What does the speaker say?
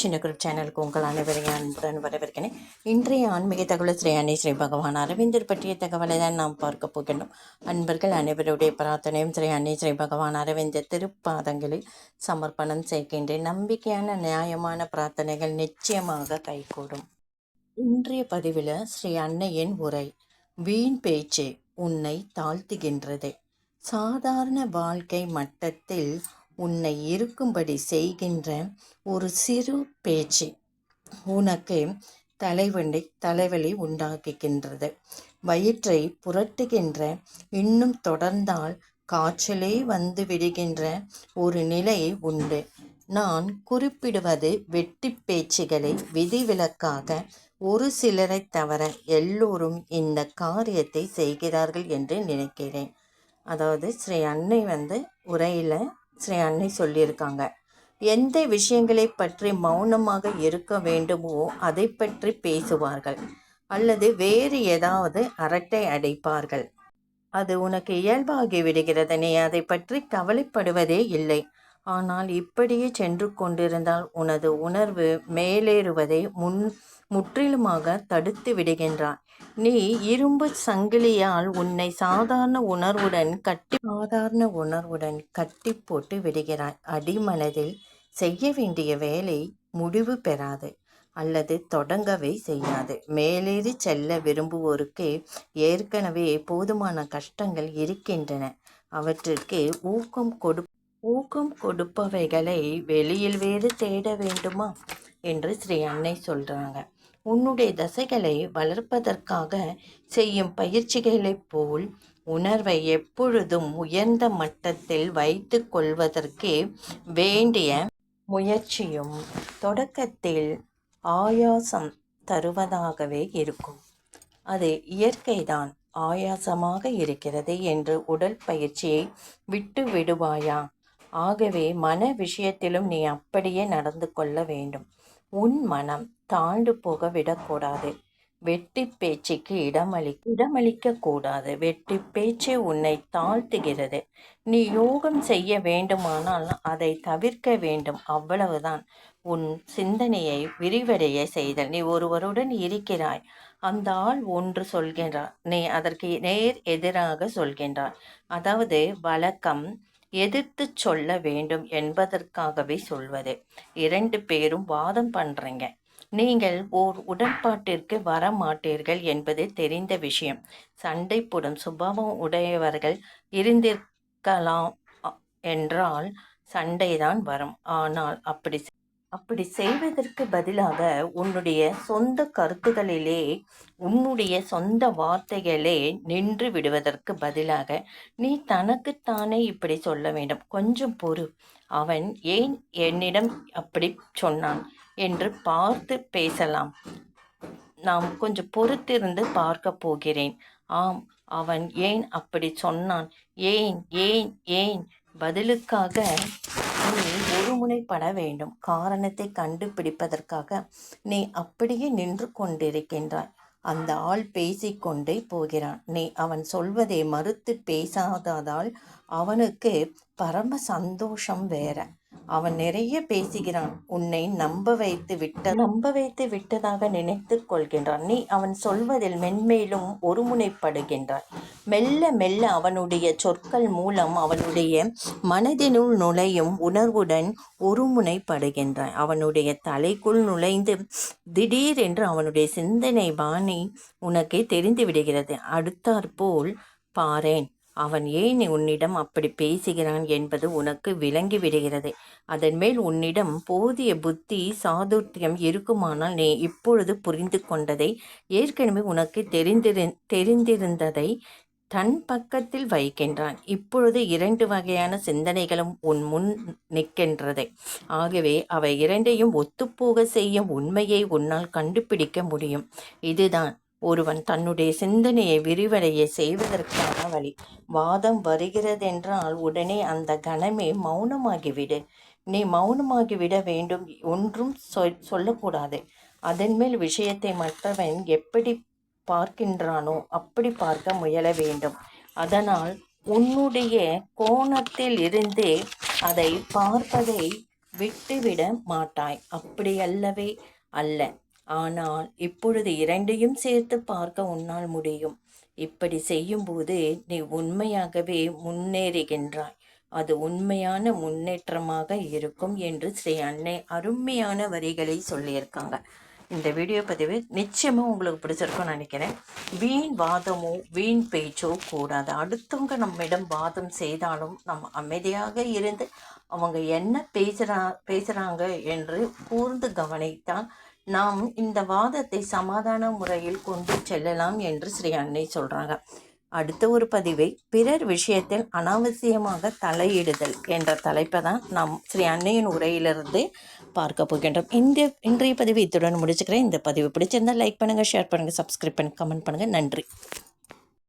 சின்ன குரூப் சேனலுக்கு உங்கள் அனைவரையும் அன்புடன் வரவேற்கிறேன். இன்றைய ஆன்மீக தகவல் ஸ்ரீ அன்னை ஸ்ரீ பகவான் அரவிந்தர் பற்றிய தகவலை தான் நாம் பார்க்க போகின்றோம். அன்பர்கள் அனைவருடைய பிரார்த்தனையும் ஸ்ரீ அன்னை ஸ்ரீ பகவான் அரவிந்தர் திருப்பாதங்களில் சமர்ப்பணம் செய்கின்றேன். நம்பிக்கையான நியாயமான பிரார்த்தனைகள் நிச்சயமாக கைகூடும். இன்றைய பதிவில் ஸ்ரீ அன்னையின் உரை வீண் பேச்சு உன்னை தாழ்த்துகின்றது. சாதாரண வாழ்க்கை மட்டத்தில் உன்னை இருக்கும்படி செய்கின்ற ஒரு சிறு பேச்சு உனக்கு தலைவண்டி தலைவலி உண்டாக்குகின்றது. வயிற்றை புரட்டுகின்ற இன்னும் தொடர்ந்தால் காய்ச்சலே வந்து விடுகின்ற ஒரு நிலை உண்டு. நான் குறிப்பிடுவது வெட்டி பேச்சுகளை விதிவிலக்காக ஒரு சிலரை தவிர எல்லோரும் இந்த காரியத்தை செய்கிறார்கள் என்று நினைக்கிறேன். அதாவது ஸ்ரீ அன்னை வந்து உரையில் ஸ்ரீ அன்னை சொல்லியிருக்காங்க. எந்த விஷயங்களை பற்றி மௌனமாக இருக்க வேண்டுமோ அதை பற்றி பேசுவார்கள். அல்லது வேறு ஏதாவது அரட்டை அடைப்பார்கள். அது உனக்கு இயல்பாகி விடுகிறது நீ அதை பற்றி கவலைப்படுவதே இல்லை. ஆனால் இப்படியே சென்று கொண்டிருந்தால் உனது உணர்வு மேலேறுவதை முன் முற்றிலுமாக தடுத்து விடுகின்றான். நீ இரும்பு சங்கிலியால் உன்னை சாதாரண உணர்வுடன் கட்டி சாதாரண உணர்வுடன் கட்டி போட்டு விடுகிறாய். அடிமனதில் செய்ய வேண்டிய வேலை முடிவு பெறாது அல்லது தொடங்கவே செய்யாது. மேலேறி செல்ல விரும்புவோருக்கு ஏற்கனவே போதுமான கஷ்டங்கள் இருக்கின்றன. அவற்றிற்கு ஊக்கம் கொடு ஊக்கம் கொடுப்பவைகளை வெளியில் வேறு தேட வேண்டுமா? என்று ஸ்ரீ அன்னை சொல்கிறாங்க உன்னுடைய தசைகளை வளர்ப்பதற்காக செய்யும் பயிற்சிகளைப் போல் உணர்வை எப்பொழுதும் உயர்ந்த மட்டத்தில் வைத்து கொள்வதற்கே வேண்டிய முயற்சியும் தொடக்கத்தில் ஆயாசம் தருவதாகவே இருக்கும். அது இயற்கைதான் ஆயாசமாக இருக்கிறது என்று உடல் பயிற்சியை விட்டு விடுவாயா? ஆகவே மன விஷயத்திலும் நீ அப்படியே நடந்து கொள்ள வேண்டும். உன் மனம் தாழ்ந்து போக விடக்கூடாது. வெட்டி பேச்சுக்கு இடமளி இடமளிக்க கூடாது. வெட்டி பேச்சு உன்னை தாழ்த்துகிறது. நீ யோகம் செய்ய வேண்டுமானால் அதை தவிர்க்க வேண்டும். அவ்வளவுதான். உன் சிந்தனையை விரிவடைய செய்தல். நீ ஒருவருடன் இருக்கிறாய். அந்த ஆள் ஒன்று சொல்கின்றார். நீ அதற்கு நேர் எதிராக சொல்கின்றார். அதாவது வழக்கம் எதிர்த்து சொல்ல வேண்டும் என்பதற்காகவே சொல்வது. இரண்டு பேரும் வாதம் பண்ணுறீங்க நீங்கள் ஓர் உடன்பாட்டிற்கு வர மாட்டீர்கள் என்பது தெரிந்த விஷயம். சண்டை போடும் சுபாவம் உடையவர்கள் இருந்திருக்கலாம் என்றால் சண்டைதான் வரும். ஆனால் அப்படி அப்படி செய்வதற்கு பதிலாக உன்னுடைய சொந்த கருத்துகளிலே உன்னுடைய சொந்த வார்த்தைகளே நின்று விடுவதற்கு பதிலாக நீ தனக்குத்தானே இப்படி சொல்ல வேண்டும். கொஞ்சம் பொறு. அவன் ஏன் என்னிடம் அப்படி சொன்னான் என்று பார்த்து பேசலாம். நாம் கொஞ்சம் பொறுத்திருந்து பார்க்க போகிறேன். ஆம் அவன் ஏன் அப்படி சொன்னான்? ஏன் ஏன் ஏன்? பதிலுக்காக நீ ஒருமுனைப்பட வேண்டும். காரணத்தை கண்டுபிடிப்பதற்காக நீ அப்படியே நின்று கொண்டிருக்கின்றாய். அந்த ஆள் பேசிக்கொண்டே போகிறான். நீ அவன் சொல்வதை மறுத்து பேசாததால் அவனுக்கு பரம சந்தோஷம் வேற. அவன் நிறைய பேசுகிறான். உன்னை நம்ப வைத்து விட்ட நம்ப வைத்து விட்டதாக நினைத்து கொள்கின்றான். நீ அவன் சொல்வதில் மென்மேலும் ஒருமுனைப்படுகின்றான் மெல்ல மெல்ல அவனுடைய சொற்கள் மூலம் அவனுடைய மனதினுள் நுழையும் உணர்வுடன் ஒருமுனைப்படுகின்றான் அவனுடைய தலைக்குள் நுழைந்து திடீரென்று அவனுடைய சிந்தனை பாணி உனக்கு தெரிந்து விடுகிறது. அடுத்தாற்போல் பாரேன். அவன் ஏன் உன்னிடம் அப்படி பேசுகிறான் என்பது உனக்கு விளங்கி விடுகிறது. அதன் மேல் உன்னிடம் போதிய புத்தி சாதுர்த்தியம் இருக்குமானால் நீ இப்பொழுது புரிந்து கொண்டதை ஏற்கனவே உனக்கு தெரிந்திரு தெரிந்திருந்ததை தன் பக்கத்தில் வைக்கின்றான். இப்பொழுது இரண்டு வகையான சிந்தனைகளும் உன் முன் நிற்கின்றது. ஆகவே அவை இரண்டையும் ஒத்துப்போக செய்யும் உண்மையை உன்னால் கண்டுபிடிக்க முடியும். இதுதான் ஒருவன் தன்னுடைய சிந்தனையை விரிவடைய செய்வதற்கான வழி. வாதம் வருகிறதென்றால் உடனே அந்த கணமே மௌனமாகிவிடு. நீ மௌனமாகிவிட வேண்டும் ஒன்றும் சொல் சொல்லக்கூடாது. அதன் மேல் விஷயத்தை மற்றவன் எப்படி பார்க்கின்றானோ அப்படி பார்க்க முயல வேண்டும். அதனால் உன்னுடைய கோணத்தில் இருந்தே அதை பார்ப்பதை விட்டுவிட மாட்டாய். அப்படியல்லவே அல்ல. ஆனால் இப்பொழுது இரண்டையும் சேர்த்து பார்க்க உன்னால் முடியும். இப்படி செய்யும்போது நீ உண்மையாகவே முன்னேறுகின்றாய். அது உண்மையான முன்னேற்றமாக இருக்கும் என்று ஸ்ரீ அன்னை அருமையான வரிகளை சொல்லியிருக்காங்க. இந்த வீடியோ பதிவு நிச்சயமாக உங்களுக்கு பிடிச்சிருக்கும்னு நினைக்கிறேன். வீண் வாதமோ வீண் பேச்சோ கூடாது. அடுத்தவங்க நம்மிடம் வாதம் செய்தாலும் நம்ம அமைதியாக இருந்து அவங்க என்ன பேசுகிறா பேசுகிறாங்க என்று கூர்ந்து கவனித்தால் நாம் இந்த வாதத்தை சமாதான முறையில் கொண்டு செல்லலாம் என்று ஸ்ரீ அன்னை சொல்கிறாங்க அடுத்த ஒரு பதிவை பிறர் விஷயத்தில் அனாவசியமாக தலையிடுதல் என்ற தலைப்பை தான் நாம் ஸ்ரீ அன்னையின் உரையிலிருந்து பார்க்க போகின்றோம். இந்த இன்றைய பதிவு இத்துடன் முடிச்சுக்கிறேன். இந்த பதிவு பிடிச்சிருந்தால் லைக் பண்ணுங்கள் ஷேர் பண்ணுங்கள் சப்ஸ்கிரைப் பண்ணி கமெண்ட் பண்ணுங்கள் நன்றி.